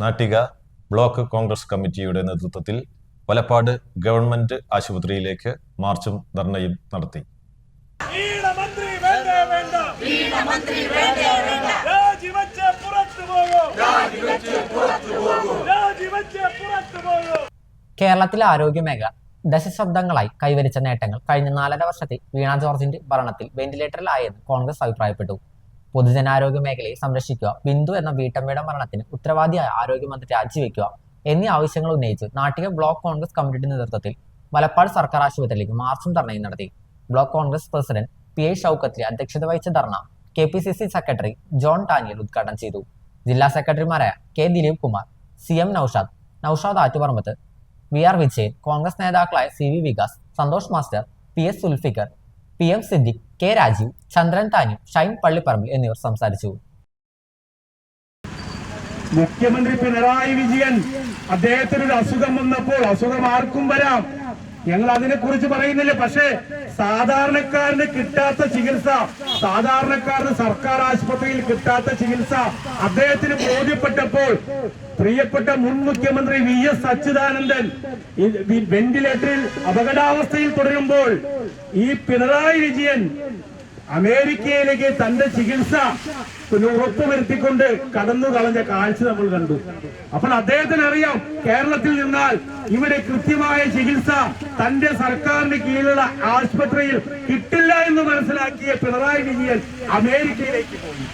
Nattika block Congress കമ്മിറ്റിയുടെ നേതൃത്വത്തിൽ Valappad government ആശുപത്രിയിലേക്ക് മാർച്ചും ധർണയും നടത്തി. വീണമന്ത്രി വേണ്ടേ വേണ്ട? വീണമന്ത്രി വേണ്ടേ വേണ്ട? രാജിവെച്ച് പുറത്തു പോകൂ. രാജിവെച്ച് പുറത്തു പോകൂ. രാജിവെച്ച് പുറത്തു പോകൂ. കേരളത്തിലെ ആരോഗ്യമേഖല ദശശബ്ദങ്ങളായി കൈവരിച്ച നേട്ടങ്ങൾ കഴിഞ്ഞ നാലര വർഷത്തെ വീണ ജോർജിന്റെ ഭരണത്തിൽ വെന്റിലേറ്ററിലായെന്ന് കോൺഗ്രസ് അഭിപ്രായപ്പെട്ടു. പൊതുജനാരോഗ്യ മേഖലയെ സംരക്ഷിക്കുക ബിന്ദു എന്ന വീട്ടമ്മയുടെ മരണത്തിന് ഉത്തരവാദിയായ ആരോഗ്യമന്ത്രി രാജിവെക്കുക എന്നീ ആവശ്യങ്ങൾ ഉന്നയിച്ച് നാട്ടിക ബ്ലോക്ക് കോൺഗ്രസ് കമ്മിറ്റിയുടെ നേതൃത്വത്തിൽ മലപ്പാട് സർക്കാർ ആശുപത്രിയിലേക്ക് മാർച്ചും ധർണയും നടത്തി. Block Congress president P A Shoukathri അധ്യക്ഷത വഹിച്ച ധർണ K P C C secretary John Daniel ഉദ്ഘാടനം ചെയ്തു. ജില്ലാ സെക്രട്ടറിമാരായ K Dileep Kumar C M Noushad Noushad Attuparambath V R Vijayan Congress നേതാക്കളായ C V Vikas Santhosh master P S Sulfikar P M Siddique K Rajeev Chandran താനും ഷൈൻ പള്ളിപ്പറമ്പിൽ എന്നിവർ സംസാരിച്ചു. മുഖ്യമന്ത്രി പിണറായി വിജയൻ അദ്ദേഹത്തിന് ഒരു അസുഖം വന്നപ്പോൾ അസുഖം ആർക്കും വരാം. ഞങ്ങൾ അതിനെ കുറിച്ച് പറയുന്നില്ല. പക്ഷേ സാധാരണക്കാരന് കിട്ടാത്ത ചികിത്സ സാധാരണക്കാരന് സർക്കാർ ആശുപത്രിയിൽ കിട്ടാത്ത ചികിത്സ അദ്ദേഹത്തിന് ബോധ്യപ്പെട്ടപ്പോൾ പ്രിയപ്പെട്ട മുൻ മുഖ്യമന്ത്രി വി എസ് അച്യുതാനന്ദൻ വെന്റിലേറ്ററിൽ അപകടാവസ്ഥയിൽ തുടരുമ്പോൾ ഈ പിണറായി വിജയൻ അമേരിക്കയിലേക്ക് തന്റെ ചികിത്സ ഉറപ്പുവരുത്തിക്കൊണ്ട് കടന്നു കളഞ്ഞ കാഴ്ച നമ്മൾ കണ്ടു. അപ്പോൾ അദ്ദേഹത്തിന് അറിയാം കേരളത്തിൽ നിന്നാൽ ഇവിടെ കൃത്യമായ ചികിത്സ തന്റെ സർക്കാരിന്റെ കീഴിലുള്ള ആശുപത്രിയിൽ കിട്ടില്ല എന്ന് മനസ്സിലാക്കിയ പിണറായി വിജയൻ അമേരിക്കയിലേക്ക് പോയി.